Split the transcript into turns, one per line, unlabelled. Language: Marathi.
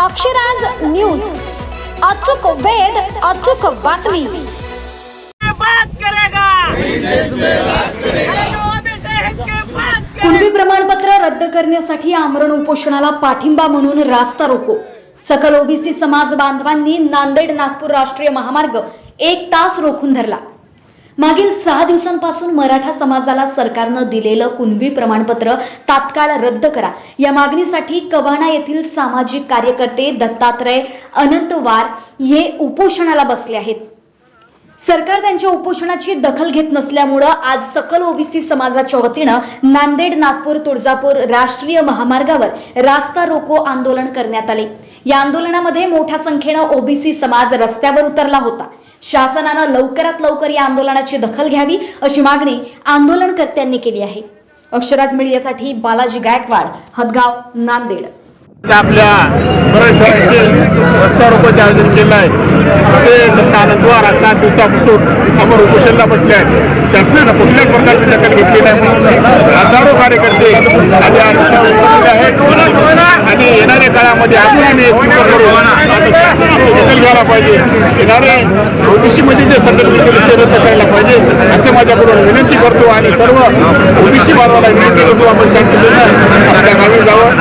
अक्षराज न्यूज. अचूक वेध अचूक बातमी.
बात करेगा.
कुणबी प्रमाणपत्र रद्द करण्यासाठी आमरण उपोषणाला पाठिंबा म्हणून रास्ता रोको. सकल ओबीसी समाज बांधवांनी नांदेड नागपूर राष्ट्रीय महामार्ग एक तास रोखून धरला. मागील सहा दिवसांपासून मराठा समाजाला सरकारनं दिलेलं कुणबी प्रमाणपत्र तात्काळ रद्द करा. या मागणीसाठी कवाना येथील सामाजिक कार्यकर्ते दत्तात्रय अनंतवार हे उपोषणाला बसले आहेत. सरकार त्यांच्या उपोषणाची दखल घेत नसल्यामुळं आज सकल ओबीसी समाजाच्या वतीनं नांदेड नागपूर तुळजापूर राष्ट्रीय महामार्गावर रास्ता रोको आंदोलन करण्यात आले. या आंदोलनामध्ये मोठ्या संख्येनं ओबीसी समाज रस्त्यावर उतरला होता. शासनानं लवकरात लवकर या आंदोलनाची दखल घ्यावी अशी मागणी आंदोलनकर्त्यांनी केली आहे. अक्षराज मीडियासाठी बालाजी गायकवाड हदगाव नांदेड.
आपल्या परिसराचे रस्ता आयोजन केलं आहे. असे दत्ता सात दिवसापासून अमर उपोषणला बसले आहेत. शासनानं कुठल्याच प्रकारची दखल घेतली नाही म्हणून हजारो कार्यकर्ते आज आहेत. आणि येणाऱ्या काळामध्ये आपण एकत्र पाहिजे. येणारे ओबीसी मध्ये जे संकल्प केले ते रद्द करायला पाहिजे असे माझ्याकडून विनंती करतो आणि सर्व ओबीसी बांधवाला विनंती करतो. आपण शांततेनं आपल्या गावी जावं.